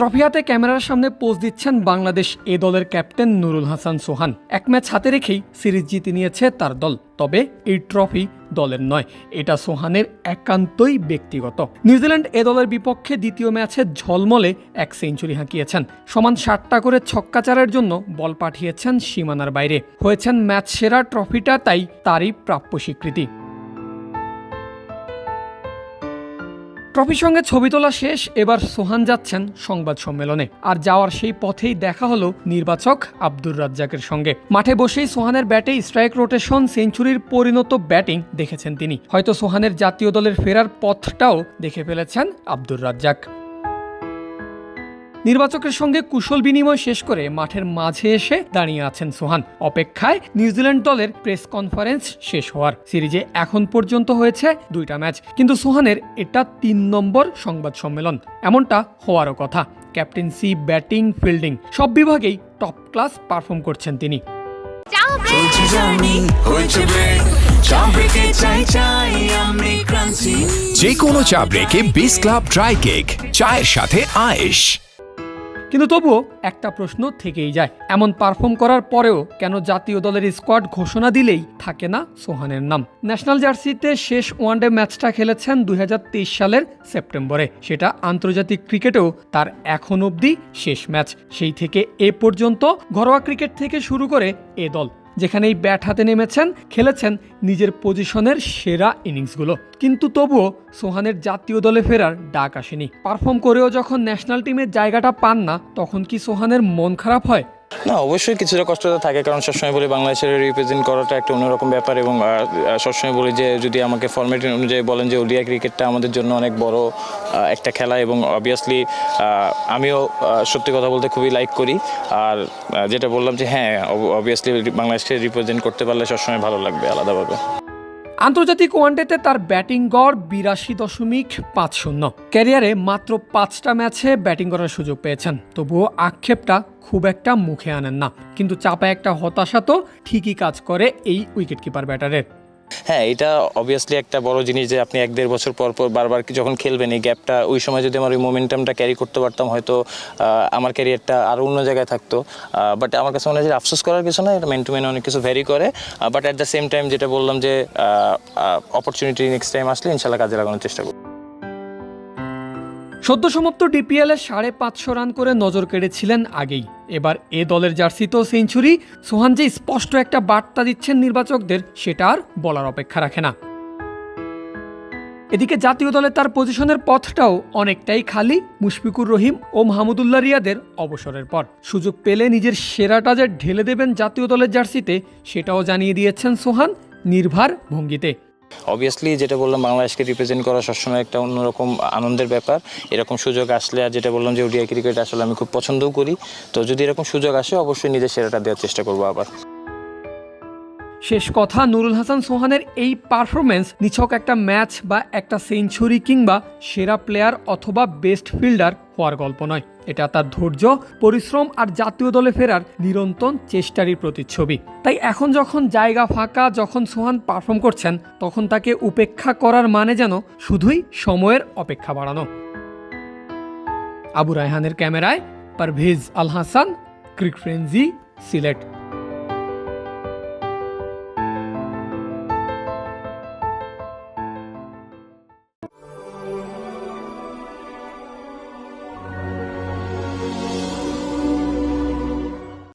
Trophy হাতে ক্যামেরার সামনে পোজ দিচ্ছেন বাংলাদেশ এ দলের ক্যাপ্টেন নুরুল হাসান সোহান। এক ম্যাচ হাতে রেখেই সিরিজ জিতে নিয়েছে তার দল। তবে এই ট্রফি দলের নয়, এটা সোহানের একান্তই ব্যক্তিগত। নিউজিল্যান্ড এ দলের বিপক্ষে দ্বিতীয় ম্যাচে ঝলমলে এক সেঞ্চুরি হাঁকিয়েছেন। সমান ষাটটা করে ছক্কাচারের জন্য বল পাঠিয়েছেন সীমানার বাইরে। হয়েছেন ম্যাচ সেরা ট্রফিটা, তাই তারই প্রাপ্য স্বীকৃতি। ট্রফির সঙ্গে ছবি তোলা শেষ, এবার সোহান যাচ্ছেন সংবাদ সম্মেলনে। আর যাওয়ার সেই পথেই দেখা হলো নির্বাচক আব্দুর রাজ্জাকের সঙ্গে। মাঠে বসেই সোহানের ব্যাটে স্ট্রাইক রোটেশন, সেঞ্চুরির পরিণত ব্যাটিং দেখেছেন তিনি। হয়তো সোহানের জাতীয় দলের ফেরার পথটাও দেখে ফেলেছেন আব্দুর রাজ্জাক। নির্বাচকের সঙ্গে কুশল বিনিময় শেষ করে মাঠের মাঝে এসে দাঁড়িয়ে আছেন সোহান। অপেক্ষায় নিউজিল্যান্ড দলের প্রেস কনফারেন্স শেষ হওয়ার। সিরিজে এখন পর্যন্ত হয়েছে দুইটা ম্যাচ কিন্তু সোহানের এটা তিন নম্বর সংবাদ সম্মেলন। এমনটা হওয়ারও কথা। ক্যাপ্টেন্সি ব্যাটিং ফিল্ডিং সব বিভাগেই টপ ক্লাস পারফর্ম করছেন তিনি। যে কোনো চা ব্রেকে বিস ক্লাব ড্রাই কেক চায়ের সাথে আয়েশ। কিন্তু তবুও একটা প্রশ্ন থেকেই যায়। এমন পারফর্ম করার পরেও কেন জাতীয় দলের স্কোয়াড ঘোষণা দিলেই থাকে না সোহানের নাম? ন্যাশনাল জার্সিতে শেষ ওয়ানডে ম্যাচটা খেলেছেন দুই হাজার তেইশ সালের সেপ্টেম্বরে। সেটা আন্তর্জাতিক ক্রিকেটেও তার এখন অবধি শেষ ম্যাচ সেই থেকে এ পর্যন্ত ঘরোয়া ক্রিকেট থেকে শুরু করে এ দল যেখানেই ব্যাট হাতে নেমেছেন, খেলেছেন নিজের পজিশনের সেরা ইনিংসগুলো। কিন্তু তবুও সোহানের জাতীয় দলে ফেরার ডাক আসেনি। পারফর্ম করেও যখন ন্যাশনাল টিমের জায়গাটা পান না, তখন কি সোহানের মন খারাপ হয়? না, অবশ্যই কিছুটা কষ্ট তো থাকে, কারণ সবসময় বলি বাংলাদেশের রিপ্রেজেন্ট করাটা একটা অন্যরকম ব্যাপার এবং সবসময় বলি যে, যদি আমাকে ফর্মেট অনুযায়ী বলেন যে ওডিয়া ক্রিকেটটা আমাদের জন্য অনেক বড় একটা খেলা এবং অবভিয়াসলি আমিও সত্যি কথা বলতে খুবই লাইক করি। আর যেটা বললাম যে হ্যাঁ অবভিয়াসলি বাংলাদেশকে রিপ্রেজেন্ট করতে পারলে সবসময় ভালো লাগবে আলাদাভাবে। আন্তর্জাতিক ওয়ানডেতে তার ব্যাটিং গড় বিরাশি দশমিক পাঁচ শূন্য। ক্যারিয়ারে মাত্র পাঁচটা ম্যাচে ব্যাটিং করার সুযোগ পেয়েছেন। তবুও আক্ষেপটা খুব একটা মুখে আনেন না। কিন্তু চাপা একটা হতাশা তো ঠিকই কাজ করে এই উইকেট কিপার ব্যাটারের। হ্যাঁ এটা অবভিয়াসলি একটা বড় জিনিস যে আপনি এক দেড় বছর পর পর বারবার যখন খেলবেন, এই গ্যাপটা ওই সময় যদি আমার ওই মোমেন্টামটা ক্যারি করতে পারতাম, হয়তো আমার ক্যারিয়ারটা আরও অন্য জায়গায় থাকতো। বাট আমার কাছে মনে হয় যে আফসোস করার কিছু না এটা মেন টু মেন অনেক কিছু ভ্যারি করে। But at the same time যেটা বললাম যে অপরচুনিটি নেক্সট টাইম আসলে ইনশাল্লাহ কাজে লাগানোর চেষ্টা করব। সদ্য সমাপ্ত ডিপিএলে সাড়ে পাঁচশো রান করে নজর কেড়েছিলেন আগেই। এবার এ দলের জার্সিতেও সেঞ্চুরি। সোহান যে স্পষ্ট একটা বার্তা দিচ্ছেন নির্বাচকদের, সেটা আর বলার অপেক্ষা রাখে না। এদিকে জাতীয় দলে তার পজিশনের পথটাও অনেকটাই খালি, মুশফিকুর রহিম ও মাহমুদুল্লাহ রিয়াদের অবসরের পর। সুযোগ পেলে নিজের সেরাটা যে ঢেলে দেবেন জাতীয় দলের জার্সিতে, সেটাও জানিয়ে দিয়েছেন সোহান, নির্ভার ভঙ্গিতে। অবভিয়াসলি যেটা বললাম, বাংলাদেশকে রিপ্রেজেন্ট করা সবসময় একটা অন্যরকম আনন্দের ব্যাপার। এরকম সুযোগ আসলে, আর যেটা বললাম যে ওডিআই ক্রিকেট আসলে আমি খুব পছন্দও করি। তো যদি এরকম সুযোগ আসে, অবশ্যই নিজের সেরাটা দেওয়ার চেষ্টা করব আবার। শেষ কথা, নুরুল হাসান সোহানের এই পারফরমেন্স নিছক একটা ম্যাচ বা একটা সেঞ্চুরি কিংবা সেরা প্লেয়ার অথবা বেস্ট ফিল্ডার হওয়ার গল্প নয়। এটা তার ধৈর্য, পরিশ্রম আর জাতীয় দলে ফেরার নিরন্তর চেষ্টারই প্রতিচ্ছবি। তাই এখন যখন জায়গা ফাঁকা, যখন সোহান পারফর্ম করছেন, তখন তাকে উপেক্ষা করার মানে যেন শুধুই সময়ের অপেক্ষা বাড়ানো। আবু রায়হানের ক্যামেরায় পারভেজ আল হাসান, ক্রিক ফ্রেন্সি সিলেট।